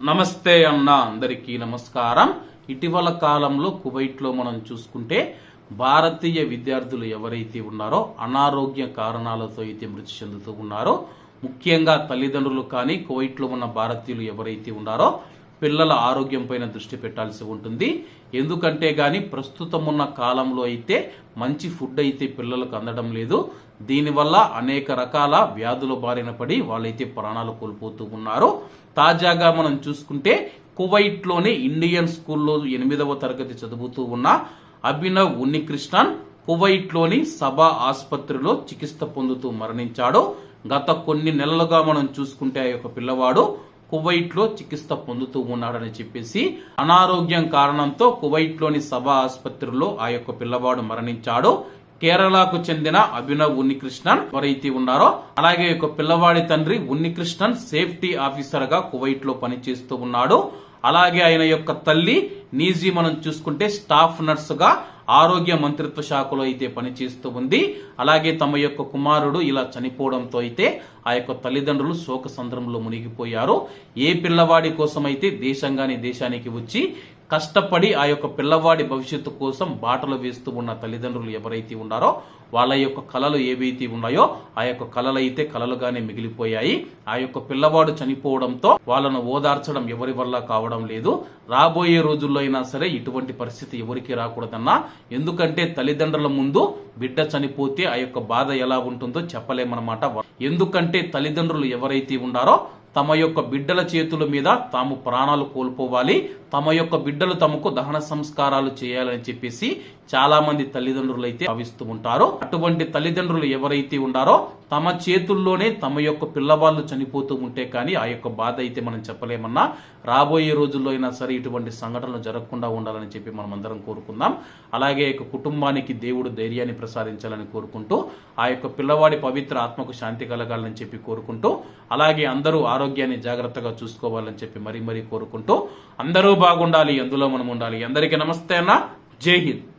నమస్తే అన్న అందరికీ నమస్కారం. ఇటీవల కాలంలో కువైట్లో మనం చూసుకుంటే భారతీయ విద్యార్థులు ఎవరైతే ఉన్నారో అనారోగ్య కారణాలతో అయితే మృతి చెందుతూ ఉన్నారో ముఖ్యంగా తల్లిదండ్రులు కానీ కువైట్లో ఉన్న భారతీయులు ఎవరైతే ఉన్నారో పిల్లల ఆరోగ్యం పైన దృష్టి పెట్టాల్సి ఉంటుంది. ఎందుకంటే కానీ ప్రస్తుతం ఉన్న కాలంలో అయితే మంచి ఫుడ్ అయితే పిల్లలకు అందడం లేదు. దీనివల్ల అనేక రకాల వ్యాధుల బారిన పడి వాళ్ళైతే ప్రాణాలు కోల్పోతూ ఉన్నారు. తాజాగా మనం చూసుకుంటే కువైట్లోని ఇండియన్ స్కూల్లో ఎనిమిదవ తరగతి చదువుతూ ఉన్న అభినవ్ ఉన్నికృష్ణన్ కువైట్లోని సభా ఆసుపత్రిలో చికిత్స పొందుతూ మరణించాడు. గత కొన్ని నెలలుగా మనం చూసుకుంటే ఆ యొక్క పిల్లవాడు కువైట్లో చికిత్స పొందుతూ ఉన్నాడని చెప్పేసి అనారోగ్యం కారణంతో కువైట్లోని సభా ఆసుపత్రిలో ఆ యొక్క పిల్లవాడు మరణించాడు. కేరళకు చెందిన అభినవ్ ఉన్నికృష్ణన్ ఎవరైతే ఉన్నారో అలాగే యొక్క పిల్లవాడి తండ్రి ఉన్నికృష్ణన్ సేఫ్టీ ఆఫీసర్గా కువైట్లో పనిచేస్తూ ఉన్నాడు. అలాగే ఆయన యొక్క తల్లి నీజీ మనం చూసుకుంటే స్టాఫ్ నర్స్గా ఆరోగ్య మంత్రిత్వ శాఖలో అయితే పనిచేస్తూ ఉంది. అలాగే తమ యొక్క కుమారుడు ఇలా చనిపోవడంతో అయితే ఆ యొక్క తల్లిదండ్రులు శోక సంద్రంలో మునిగిపోయారు. ఏ పిల్లవాడి కోసం అయితే దేశంగాని దేశానికి వచ్చి కష్టపడి ఆ యొక్క పిల్లవాడి భవిష్యత్తు కోసం బాటలు వేస్తూ ఉన్న తల్లిదండ్రులు ఎవరైతే ఉన్నారో వాళ్ళ యొక్క కళలు ఏవైతే ఉన్నాయో ఆ యొక్క కళలు అయితే కళలుగానే మిగిలిపోయాయి. ఆ యొక్క పిల్లవాడు చనిపోవడంతో వాళ్ళను ఓదార్చడం ఎవరి వల్ల కావడం లేదు. రాబోయే రోజుల్లో అయినా సరే ఇటువంటి పరిస్థితి ఎవరికి రాకూడదన్నా. ఎందుకంటే తల్లిదండ్రుల ముందు బిడ్డ చనిపోతే ఆ యొక్క బాధ ఎలా ఉంటుందో చెప్పలేమన్నమాట. ఎందుకంటే తల్లిదండ్రులు ఎవరైతే ఉన్నారో తమ యొక్క బిడ్డల చేతుల మీద తాము ప్రాణాలు కోల్పోవాలి. తమ యొక్క బిడ్డలు తమకు దహన సంస్కారాలు చేయాలని చెప్పేసి చాలా మంది తల్లిదండ్రులు అయితే భావిస్తూ ఉంటారు. అటువంటి తల్లిదండ్రులు ఎవరైతే ఉన్నారో తమ చేతుల్లోనే తమ యొక్క పిల్లవాళ్ళు చనిపోతూ ఉంటే కానీ ఆ యొక్క బాధ అయితే మనం చెప్పలేమన్నా. రాబోయే రోజుల్లో అయినా సరే ఇటువంటి సంఘటనలు జరగకుండా ఉండాలని చెప్పి మనం అందరం కోరుకుందాం. అలాగే యొక్క కుటుంబానికి దేవుడు ధైర్యాన్ని ప్రసాదించాలని కోరుకుంటూ ఆ యొక్క పిల్లవాడి పవిత్ర ఆత్మకు శాంతి కలగాలని చెప్పి కోరుకుంటూ అలాగే అందరూ ఆరోగ్యాన్ని జాగ్రత్తగా చూసుకోవాలని చెప్పి మరీ మరీ కోరుకుంటూ అందరూ బాగుండాలి అందులో మనం ఉండాలి. అందరికీ నమస్తే అన్న. జై హింద్.